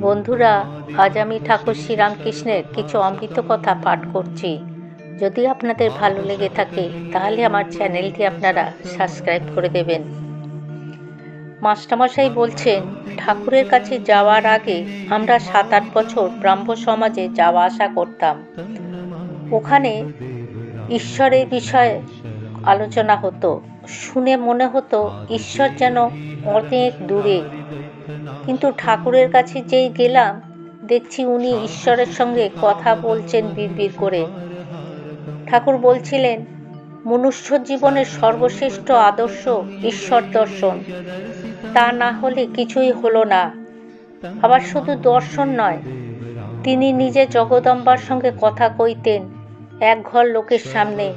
বন্ধুরা, আজ আমি ঠাকুর শ্রীরামকৃষ্ণের কিছু অমৃত কথা পাঠ করছি। যদি আপনাদের ভালো লেগে থাকে, তাহলে আমার চ্যানেলটি আপনারা সাবস্ক্রাইব করে দেবেন। মাস্টারমশাই বলছেন, ঠাকুরের কাছে যাওয়ার আগে আমরা সাত আট বছর ব্রাহ্ম সমাজে যাওয়া আসা করতাম। ওখানে ঈশ্বরের বিষয়ে আলোচনা হতো। শুনে মনে হতো ঈশ্বর যেন অনেক দূরে কিন্তু ঠাকুরের কাছে যেই গেলাম, দেখছি উনি ঈশ্বরের সঙ্গে কথা বলছেন বিড়বিড় করে। ঠাকুর বলছিলেন, মনুষ্য জীবনের সর্বশ্রেষ্ঠ আদর্শ ঈশ্বর দর্শন। তা না হলে কিছুই হলো না। আবার শুধু দর্শন নয়, তিনি নিজে জগদম্বার সঙ্গে কথা কইতেন এক ঘর লোকের সামনে।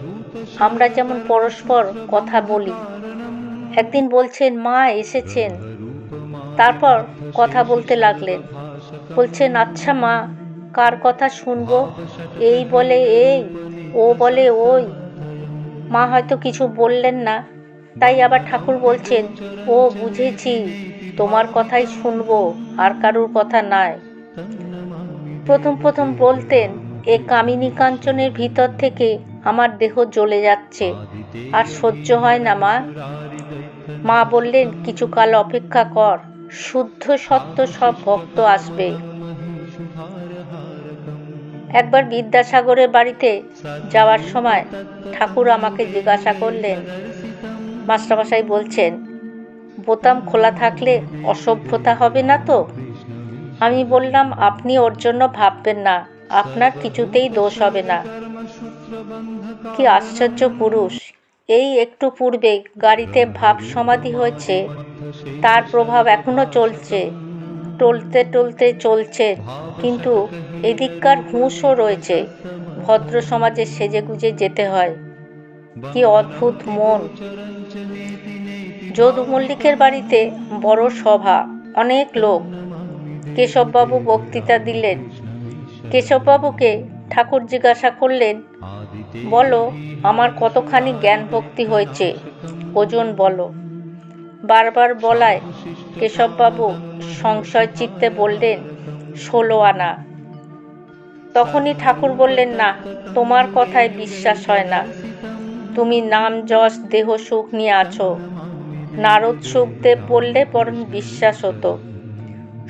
আমরা যেমন পরস্পর কথা বলি। একদিন বলছেন, মা এসেছেন। তারপর কথা বলতে লাগলেন। বলছেন আচ্ছা মা, কার কথা শুনব? এই বলে এই, ও বলে ওই। মা হয়তো কিছু বললেন না, তাই আবার ঠাকুর বলছেন, ও, বুঝেছি, তোমার কথাই শুনব, আর কারুর কথা নাই। প্রথম প্রথম বলতেন, এ কামিনী কাঞ্চনের ভিতর থেকে আমার দেহ জ্বলে যাচ্ছে, আর সহ্য হয় না মা। মা বললেন কিছু কাল অপেক্ষা কর। শুদ্ধ, সত্য সব ভক্ত আসবে। একবার বিদ্যাসাগরের বাড়িতে যাওয়ার সময় ঠাকুর আমাকে জিজ্ঞাসা করলেন, মাস্টারমশাই বলছেন, বোতাম খোলা থাকলে অসভ্যতা হবে না তো? আমি বললাম, আপনি ওর জন্য ভাববেন না, আপনার কিছুতেই দোষ হবে না। কি আশ্চর্য পুরুষ এই একটু পূর্বে গাড়িতে ভাব সমাধি হয়েছে, তার প্রভাব এখনও চলছে, টলতে টলতে চলছে, কিন্তু এদিককার হুঁশও রয়েছে, ভদ্র সমাজে সেজে গুজে যেতে হয়। কি অদ্ভুত মন। যদু মল্লিকের বাড়িতে বড় সভা, অনেক লোক। কেশববাবু বক্তৃতা দিলেন। কেশববাবুকে ঠাকুর জিজ্ঞাসা করলেন, বলো, আমার কতখানি জ্ঞান ভক্তি হয়েছে? ওজন বলো বারবার বলায় কেশববাবু সংশয় চিত্তে বললেন, ষোলো আনা। তখনই ঠাকুর বললেন, না, তোমার কথায় বিশ্বাস হয় না। তুমি নাম, যশ, দেহ, সুখ নিয়ে আছো। নারদ, সুখদেব বললে বরং বিশ্বাস হতো।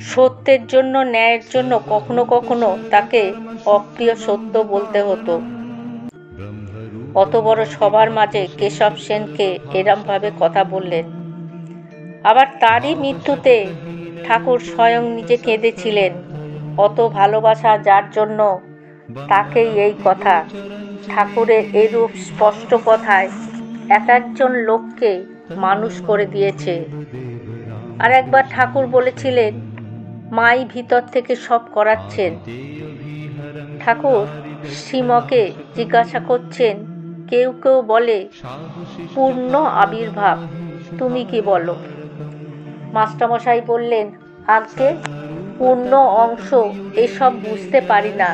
সত্যের জন্য, ন্যায়ের জন্য কখনো কখনো তাকে অপ্রিয় সত্য বলতে হতো। অত বড় সবার মাঝে কেশব সেনকে এরমভাবে কথা বললেন। আবার তারই মৃত্যুতে ঠাকুর স্বয়ং নিজে কেঁদেছিলেন। অত ভালোবাসা যার জন্য? তাকেই এই কথা। ঠাকুরের এরূপ স্পষ্ট কথায় এক একজন লোককে মানুষ করে দিয়েছে। আর একবার ঠাকুর বলেছিলেন মাই ভিতর থেকে সব করাচ্ছেন। ঠাকুর, শ্রীমকে জিজ্ঞাসা করছেন, কেউ কেউ বলে, পূর্ণ আবির্ভাব, তুমি কি বলো? মাস্টারমশাই বললেন, আজকে পূর্ণ অংশ এসব বুঝতে পারি না।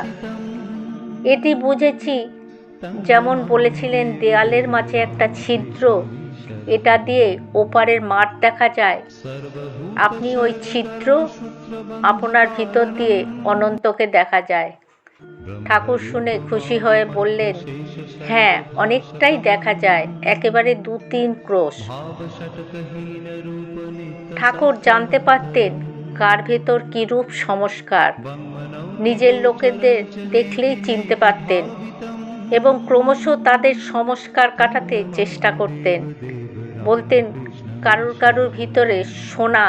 এটি বুঝেছি, যেমন বলেছিলেন দেয়ালের মাঝে একটা ছিদ্র এটা দিয়ে ওপারের মাঠ দেখা যায়। আপনি ওই ছিদ্র আপনার ভিতর দিয়ে অনন্তকে দেখা যায়। ঠাকুর শুনে খুশি হয়ে বললেন হ্যাঁ অনেকটাই দেখা যায়, একেবারে দু তিন ক্রোশ। ঠাকুর জানতে পারতেন কার ভেতর কি রূপ সংস্কার। নিজের লোকেদের দেখলেই চিনতে পারতেন এবং ক্রমশ তাদের সংস্কার কাটাতে চেষ্টা করতেন। বলতেন, কারুর কারুর ভিতরে সোনা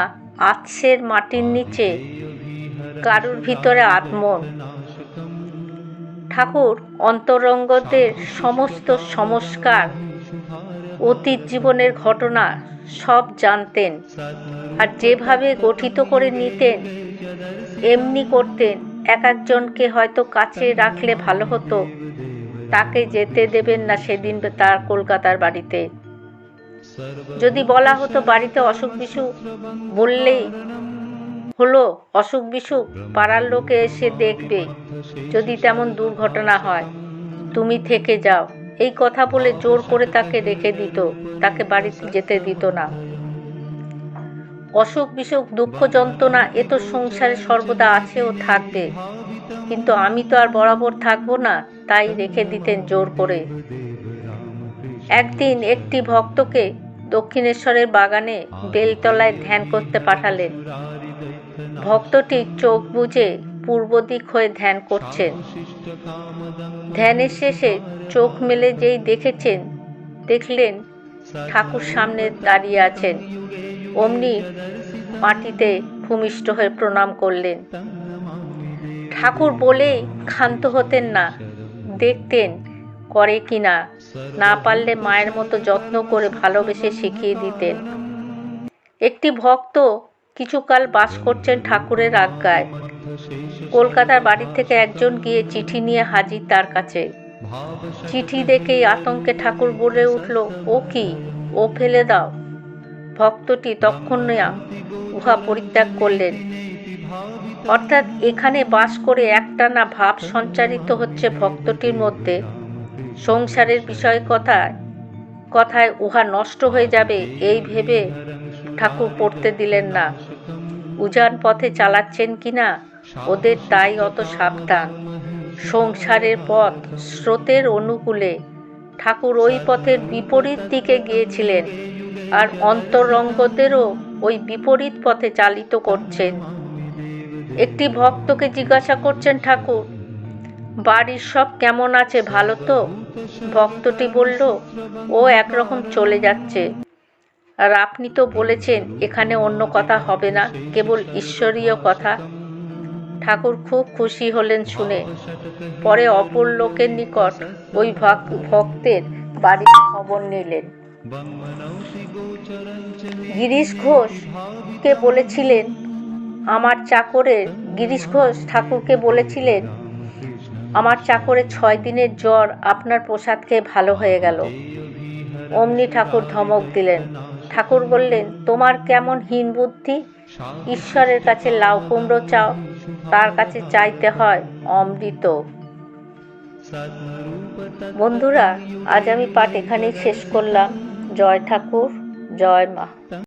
আৎসের মাটির নিচে, কারুর ভিতরে আত্মন। ঠাকুর, অন্তরঙ্গদের সমস্ত সংস্কার, অতীত জীবনের ঘটনা সব জানতেন আর যেভাবে গঠিত করে নিতেন, এমনি করতেন। এক একজনকে হয়তো কাছে রাখলে ভালো হতো। তাকে যেতে দেবেন না সেদিন তার কলকাতার বাড়িতে। যদি বলা হতো বাড়িতে অসুখ বিসুখ, বললেই হলো অসুখ বিসুখ, পাড়ার লোকে এসে দেখবে যদি তেমন দুর্ঘটনা হয়। তুমি থেকে যাও। এই কথা বলে জোর করে তাকে রেখে দিত। তাকে বাড়িতে যেতে দিত না। অসুখ বিসুখ, দুঃখ যন্ত্রণা, এ তো সংসারে সর্বদা আছে ও থাকবে। কিন্তু আমি তো আর বরাবর থাকব না, তাই রেখে দিতেন জোর করে। একদিন একটি ভক্তকে দক্ষিণেশ্বরের বাগানে বেলতলায় ধ্যান করতে পাঠালেন। ভক্তটি চোখ বুজে পূর্ব দিক হয়ে ধ্যান করছেন। ধ্যানের শেষে চোখ মেলে যেই দেখেছেন, দেখলেন ঠাকুর সামনে দাঁড়িয়ে আছেন। অমনি মাটিতে ভূমিষ্ঠ হয়ে প্রণাম করলেন। ঠাকুর বলেই ক্ষান্ত হতেন না, দেখতেন করে কি না না পারলে মায়ের মতো যত্ন করে ভালোবেসে শিখিয়ে দিতেন। একটি ভক্ত কিছুকাল বাস করছেন ঠাকুরের আজ্ঞায়। কলকাতার বাড়ি থেকে একজন গিয়ে চিঠি নিয়ে হাজির তার কাছে। চিঠি দেখেই আতঙ্কে ঠাকুর বলে উঠল, ও কি? ও ফেলে দাও। ভক্তটি তক্ষণই উহা পরিত্যাগ করলেন। অর্থাৎ এখানে বাস করে একটানা ভাব সঞ্চারিত হচ্ছে ভক্তটির মধ্যে। সংসারের বিষয় কথায় কথায় উহা নষ্ট হয়ে যাবে, এই ভেবে ঠাকুর পড়তে দিলেন না। উজান পথে চালাচ্ছেন কিনা? ওদের তাই অত সাবধান। সংসারের পথ স্রোতের অনুকূলে। ঠাকুর ওই পথের বিপরীত দিকে গিয়েছিলেন আর অন্তরঙ্গদেরও ওই বিপরীত পথে চালিত করছেন। একটি ভক্তকে জিজ্ঞাসা করছেন ঠাকুর বাড়ির সব কেমন আছে, ভালো তো? ভক্তটি বলল, ও একরকম চলে যাচ্ছে। আর আপনি তো বলেছেন, এখানে অন্য কথা হবে না, কেবল ঈশ্বরীয় কথা। ঠাকুর খুব খুশি হলেন শুনে। পরে অপর লোকের নিকট ওই ভক- ভক্তের বাড়ির খবর নিলেন। গিরিশ ঘোষকে বলেছিলেন, আমার চাকরের গিরিশ ঘোষ ঠাকুরকে বলেছিলেন আমার চাকরের ছয় দিনের জ্বর, আপনার প্রসাদ খেয়ে ভালো হয়ে গেল। অমনি ঠাকুর ধমক দিলেন। ঠাকুর বললেন, তোমার কেমন হীন বুদ্ধি? ঈশ্বরের কাছে লাউ কুমড়ো চাও, তার কাছে চাইতে হয় অমৃত। বন্ধুরা, আজ আমি পাঠ এখানেই শেষ করলাম। জয় ঠাকুর, জয় মা।